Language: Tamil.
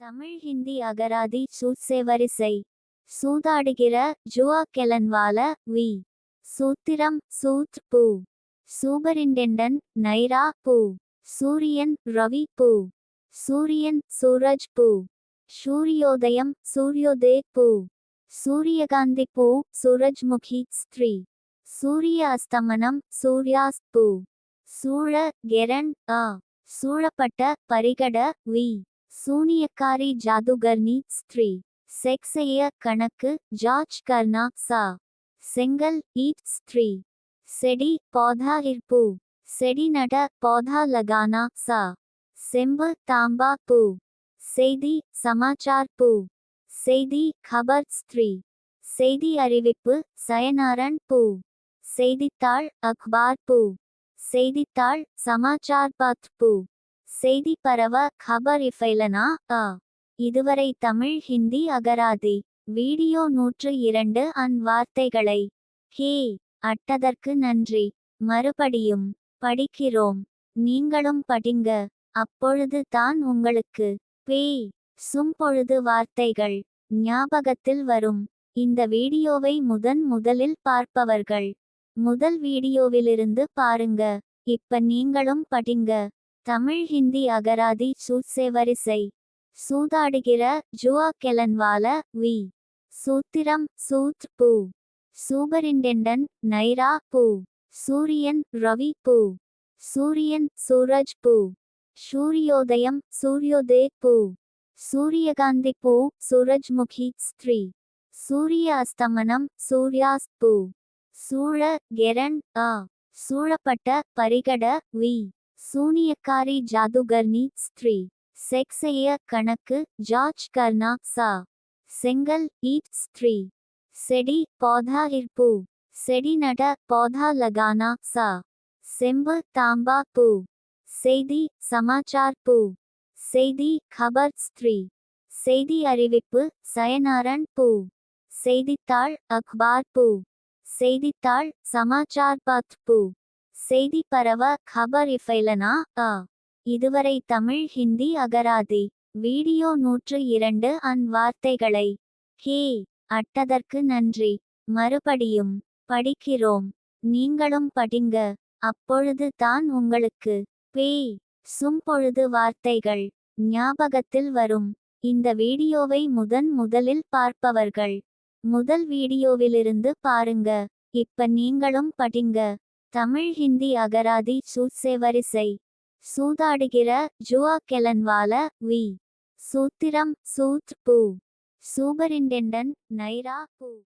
தமிழ் ஹிந்தி அகராதி சூட்சேவரிசை சூதாடுகிற ஜுவா கெலன்வால வி. சூத்திரம் சூத் பூ. சூபரிண்டெண்டன் நைரா பூ. சூரியன் ரவி பூ. சூரியன் சூரஜ் பூ. சூரியோதயம் சூரியோதே பூ. சூரியகாந்தி பூ சூரஜ்முகி ஸ்திரீ. சூரிய அஸ்தமனம் சூர்யாஸ் பூ. சூழ கெரன் அ சூழப்பட்ட பரிகட வி. சூனியக்காரி ஜாதுகர்னி ஸ்திரீ. செக்ஸைய கணக்கு ஜார்ஜ் கர்னா சா. செங்கல் ஈட் ஸ்திரீ. செடி பௌதா இர்பூ. செடி நட பௌதா லகானா சா. செம்பு தாம்பா பூ. செய்தி சமாச்சார் பூ. செய்தி கபர் ஸ்திரீ. செய்தி அறிவிப்பு சயனாரன் பூ. செய்தித்தாள் அக்பார் பூ. செய்தித்தாள் சமாச்சார் பத் பூ. செய்தி பரவ ஹபர் இஃபைலனா? அ. இதுவரை தமிழ் ஹிந்தி அகராதி. வீடியோ நூற்று இரண்டு அன் வார்த்தைகளை. ஹே. அட்டதற்கு நன்றி. மறுபடியும் படிக்கிறோம். நீங்களும் படிங்க. அப்பொழுது தான் உங்களுக்கு பே. சும் பொழுது வார்த்தைகள் ஞாபகத்தில் வரும். இந்த வீடியோவை முதன் முதலில் பார்ப்பவர்கள். முதல் வீடியோவிலிருந்து பாருங்க. இப்ப நீங்களும் படிங்க. தமிழ் ஹிந்தி அகராதி சூட்சேவரிசை சூதாடுகிற ஜுவா கெலன்வால வி. சூத்திரம் சூத் பூ. சூபரிண்டெண்டன் நைரா பூ. சூரியன் ரவி பூ. சூரியன் சூரஜ் பூ. சூரியோதயம் சூரியோதே பூ. சூரியகாந்தி பூ. சூரஜ்முகி ஸ்திரீ. சூரிய அஸ்தமனம் சூர்யாஸ்த் பூ. சூழ கெரண் அ சூழப்பட்ட பரிகட வி. சூனியக்காரி ஜாதுகர்னி ஸ்திரீ. செக்ஸைய கணக்கு ஜார்ஜ் கர்னா சா. செங்கல் ஈட் ஸ்திரீ. செடி பௌதா இர்பூ. செடி நட பௌதா லகானா சா. செம்பு தாம்பா பூ. செய்தி சமாச்சார் பூ. செய்தி கபர் ஸ்திரீ. செய்தி அறிவிப்பு சயனாரன் பூ. செய்தித்தாள் அக்பார் பூ. செய்தித்தாள் சமாச்சார் பத் பூ. செய்தி பரவ ஹபர் இஃபைலனா அ இதுவரை தமிழ் ஹிந்தி அகராதி. வீடியோ நூற்று இரண்டு அன் வார்த்தைகளை. ஹே. அட்டதற்கு நன்றி. மறுபடியும் படிக்கிறோம். நீங்களும் படிங்க. அப்பொழுது தான் உங்களுக்கு பே. சும் பொழுது வார்த்தைகள் ஞாபகத்தில் வரும். இந்த வீடியோவை முதன் முதலில் பார்ப்பவர்கள். முதல் வீடியோவிலிருந்து பாருங்க. இப்ப நீங்களும் படிங்க. தமிழ் ஹிந்தி அகராதி சூட்சேவரிசை. சூதாடுகிற ஜுவா கெலன்வால வி. சூத்திரம் சூத் பூ. சூபரிண்டெண்டன் நைரா பூ.